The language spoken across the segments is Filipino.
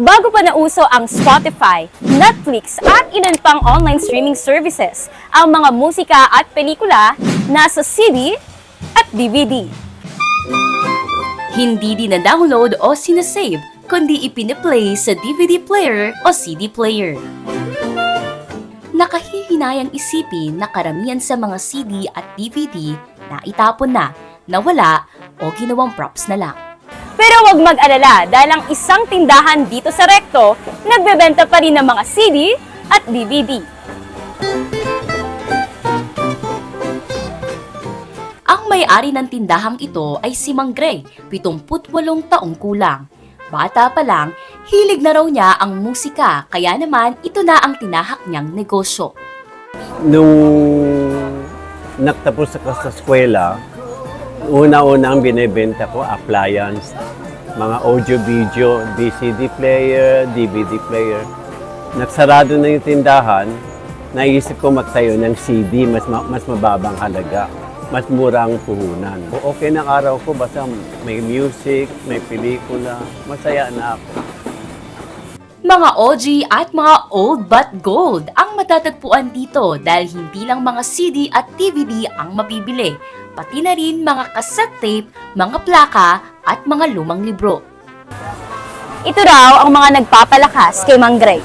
Bago pa nauso ang Spotify, Netflix at ilan pang online streaming services, ang mga musika at pelikula nasa CD at DVD. Hindi din na-download o sinasave, kundi ipiniplay sa DVD player o CD player. Nakahihinayang isipin na karamihan sa mga CD at DVD na itapon na, nawala o ginawang props na lang. Pero wag mag-alala dahil ang isang tindahan dito sa Recto, nagbebenta pa rin ng mga CD at DVD. Ang may-ari ng tindahang ito ay si Mang Gray, 78 taong kulang. Bata pa lang, hilig na raw niya ang musika, kaya naman ito na ang tinahak niyang negosyo. Nung nagtapos ako sa eskwela, una-una ang binibenta ko, appliance, mga audio-video, VCD player, DVD player. Nagsarado na yung tindahan, naisip ko magtayo ng CD, mas, ma- mas mababang halaga, mas mura ang puhunan. Okay ng araw ko, basta may music, may pelikula, masaya na ako. Mga OG at mga old but gold ang matatagpuan dito dahil hindi lang mga CD at DVD ang mabibili, pati na rin mga cassette tape, mga plaka at mga lumang libro. Ito raw ang mga nagpapalakas kay Mang Gray.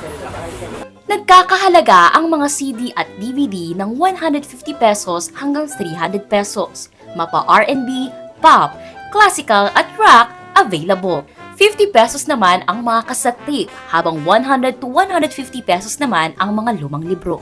Nagkakahalaga ang mga CD at DVD ng 150 pesos hanggang 300 pesos. Mapa R&B, pop, classical at rock available. 50 pesos naman ang mga tape, habang 100 to 150 pesos naman ang mga lumang libro.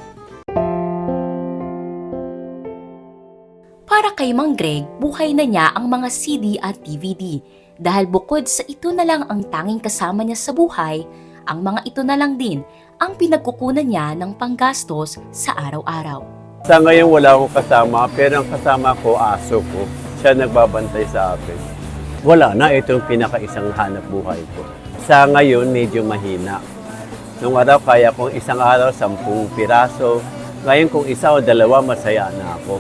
Para kay Mang Greg, buhay na niya ang mga CD at DVD. Dahil bukod sa ito na lang ang tanging kasama niya sa buhay, ang mga ito na lang din ang pinagkukunan niya ng panggastos sa araw-araw. Sa ngayon wala akong kasama, pero ang kasama ko, aso ko. Siya nagbabantay sa akin. Wala na, ito yung pinakaisang hanap buhay ko. Sa ngayon, medyo mahina. Nung araw, kaya kong isang araw, sampung piraso. Ngayon, kung isa o dalawa, masaya na ako.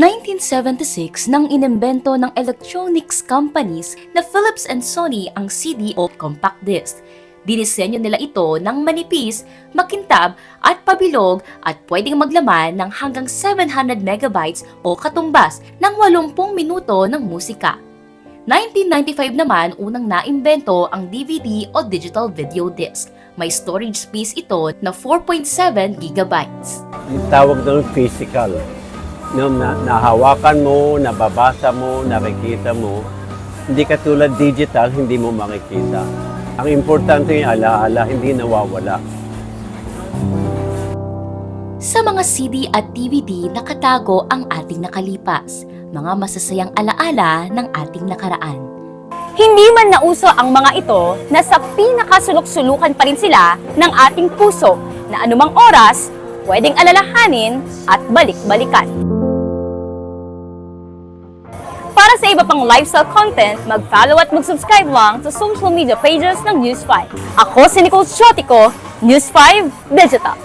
1976 nang inimbento ng electronics companies na Philips and Sony ang CD o compact disc. Dinisenyo nila ito ng manipis, makintab at pabilog at pwedeng maglaman ng hanggang 700 megabytes o katumbas ng 80 minuto ng musika. 1995 naman unang naimbento ang DVD o digital video disc. May storage space ito na 4.7 gigabytes. Yung tawag doon physical. Nung na, nahawakan mo, nababasa mo, nakikita mo. Hindi katulad digital, hindi mo makikita. Ang importante yung alaala, hindi nawawala. Sa mga CD at DVD nakatago ang ating nakalipas, mga masasayang alaala ng ating nakaraan. Hindi man nauso ang mga ito, nasa pinakasulok-sulukan pa rin sila ng ating puso na anumang oras, pwedeng alalahanin at balik-balikan. Para sa iba pang lifestyle content, mag-follow at mag-subscribe lang sa social media pages ng News 5. Ako si Nicole Shotico, News 5 Digital.